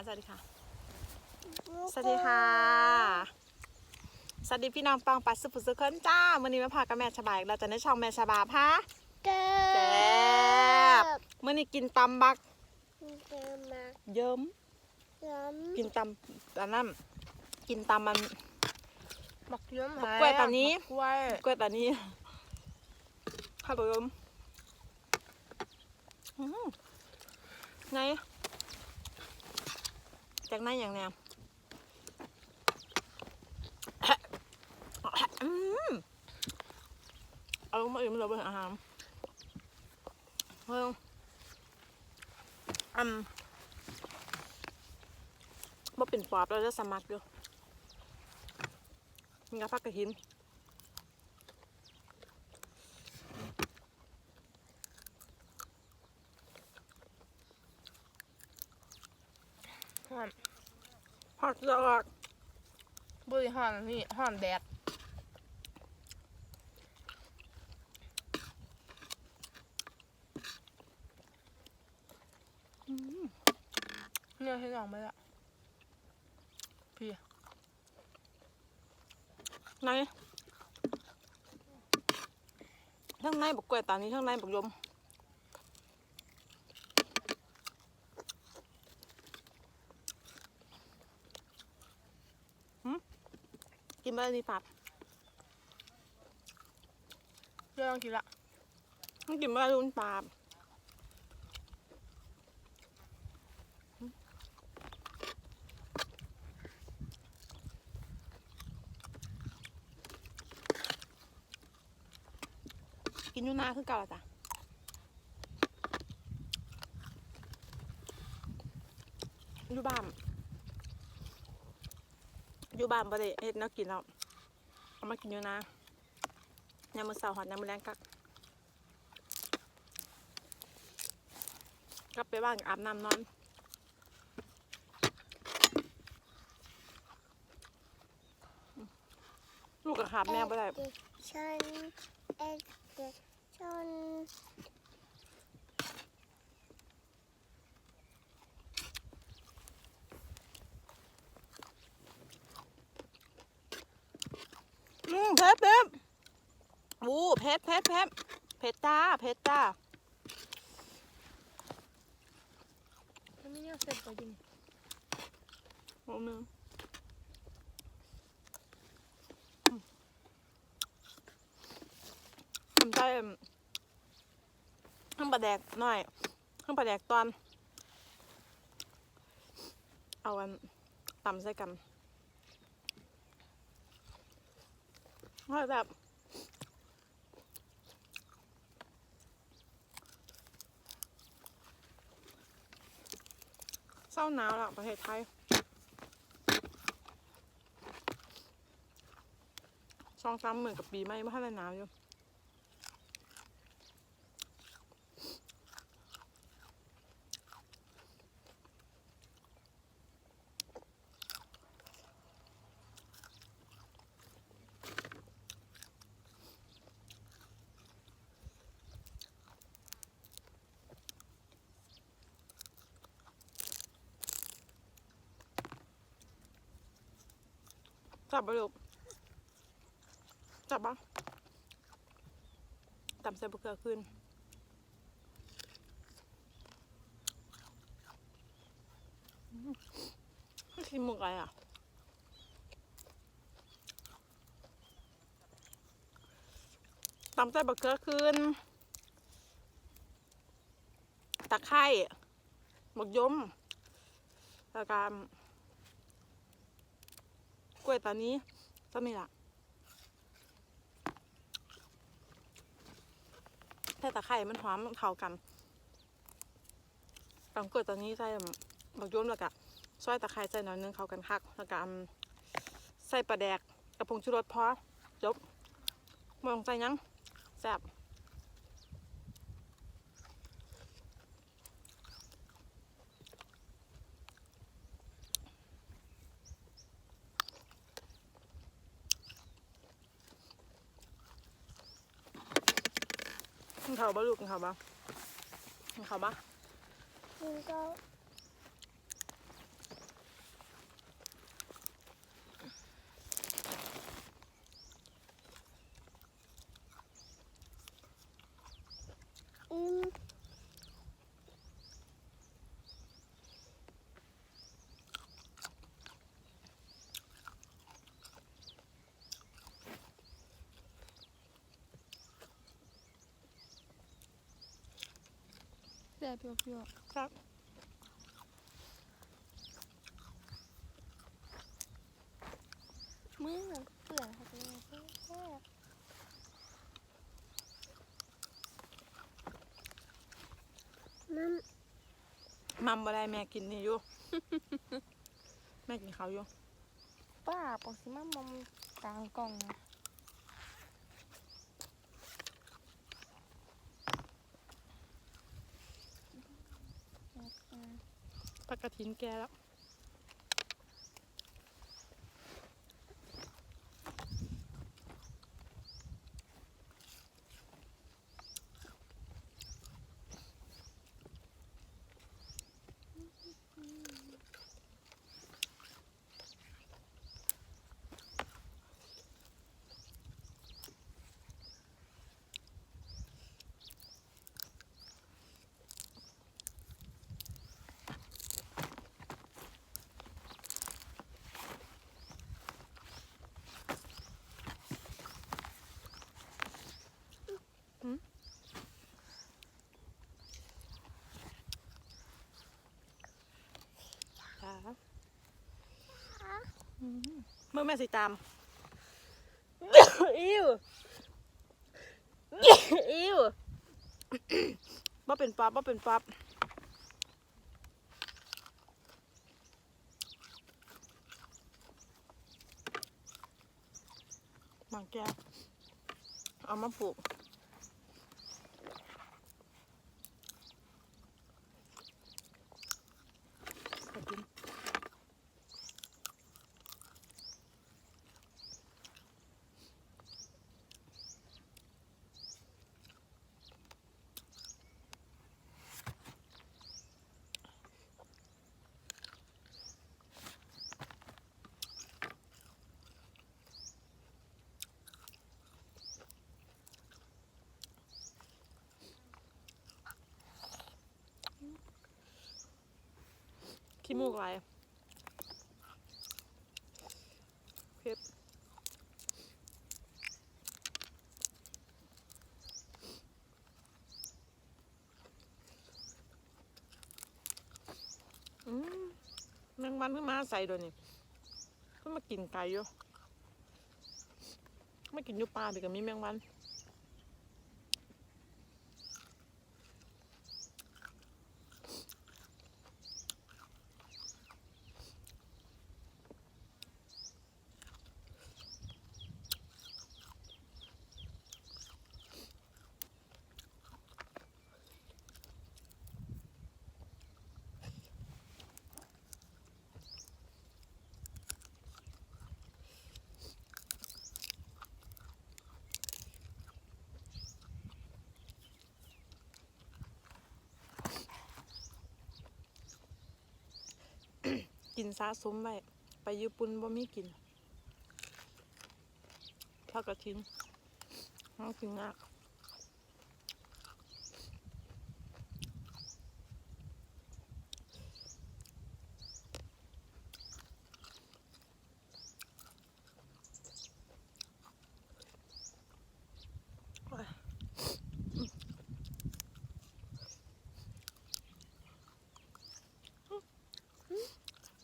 มาสวัสดีค่ะ สวัสดีค่ะ สวัสดีพี่น้องปองปัดสุภุสุขคนจ้าวันนี้มาพากับแม่ชบาอีกเราจะในช่องแม่ชบาพาเก็แซ่บมื่อนี้กินตำบักเก็บมาเยิ้มล้อมกินตำอันนั้นกินตำมันบักเยิ้มบักกล้วยตอนนี้บักกล้วยกล้วยตานี้ข้าวต้มอื้อหือไง จากนั้นอย่างแนวเอาลงมาอิ่มเลยเบิ่งอาหารเฮ้ยอืมบ่เป็นปอบเราจะสมัครอยู่มีกระพักกระหิน ห่อน ฮอต ดอกบุยห่อนนี่ห่อนแดดเนื้อให้ลองไปละพี่ไหนข้างในบอกกล้วยตานี้ข้างในบอกยม กินไปเลยนี่ปับเรื่องกินละมันกินไปเลยรุ่นปับกินอยู่นาคือเก่าละจ้ะอยู่บ้านอยู่ บ้านบ่ได้เฮ็ดแนวกินแล้วเอามากินอยู่นายามมื้อเช้าหอดยามมื้อแลงกักกลับไปบ้านอาบน้ำนอนลูกกับขาบแม่บ่ได้ฉันเอ็ดฉัน อืมเผ็ดเผ็ดอู้เผ็ดเผ็ดเผ็ดเผ็ดจ้าเผ็ดจ้ามันไม่เนี่ยเสร็จไปจริงโอ้นึงทำได้ข้างปลาแดกหน่อยข้างปลาแดกตอน เอาอันตำใส่กัน ว่าแบบเศร้าหนาวละประเทศไทยสองสามหมื่นกับปีไม่ไม่ทันได้หนาวอยู่ จับไปลูกจับบ้างตำใส่บะเขือขึ้นกินหมกอะไรอะตำใส่บะเขือขึ้นตะไคร้หมกยมแล้วก็ ล้วยตานี้ก็มีละแต่ตะไคร่มันหอมเท่ากันตำกล้วยตอนนี้ใส่บักย้มแล้วก็ซอยตะไคร่ใส่หน่อยนึงเข้ากันคักแล้วก็ใส่ปลาแดกกระพงชูรสพอจบมองใส่ยังแซ่บ กินข้าวบ้าลูกกินข้าวบ้ากินข้าวบ้าคุณก็ แต่เปรี้ยวครับๆมือเหมือนเปื่อนค่ะพี่แซ่บมันมัมบ่ได้แม่กินนี่อยู่ แม่กินข้าวอยู่ ป้าปอกซิมามอมกลางกล่องนะ ปักกระถินแกแล้ว จ้าอืม เมื่อแม่สิตาม อิวอิวบ่เป็นปั๊บบ่เป็นปั๊บหมางแก้วเอามาปลูก ขี้มูกไหลเผ็ดอืมแมงมันเพิ่งมาใส่ด้วยนี่เพิ่งมากินไก่อยู่ไม่กินอยู่ปลาเดี๋ยวก็มีแมงวัน กินสะสมไว้ไปญี่ปุ่นบ่มีกินทอดกระทิ้งนเอากินงากโอ้ย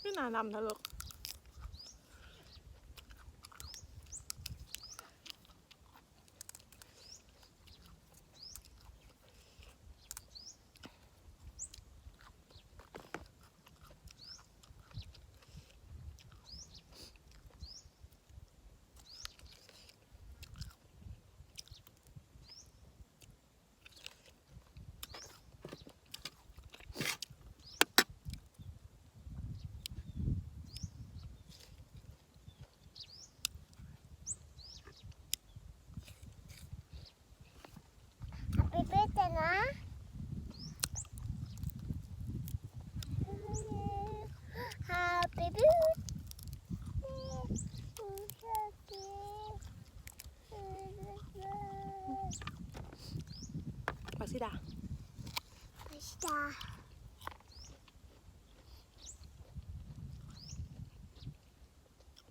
ไม่น่า ดำนะลูก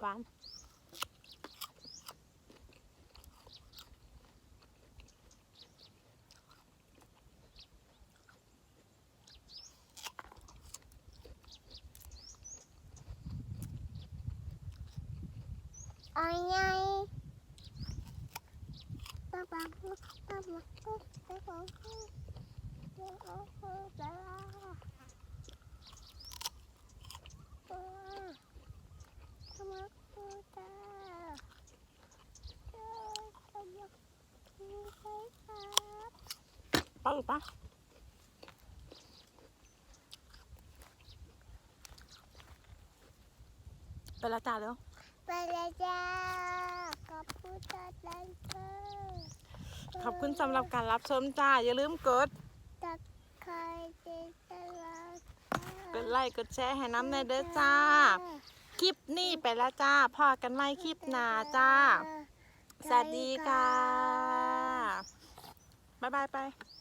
วานอะไรป้าป้าป้าป้าป้าป้าป้าป้าป้า และจ้าเร็วไปเลยจ้าขอบคุณตาไลเกอร์ขอบคุณสำหรับการรับชมจ้า อย่าลืมกด ตักไข่เจตลาดกดไลค์กดแชร์ให้น้ำในเด้อจ้า คลิปนี้ไปแล้วจ้าพอกันไม่คลิปหน้าจ้า สวัสดีค่ะ บ๊ายบายไปค่ะ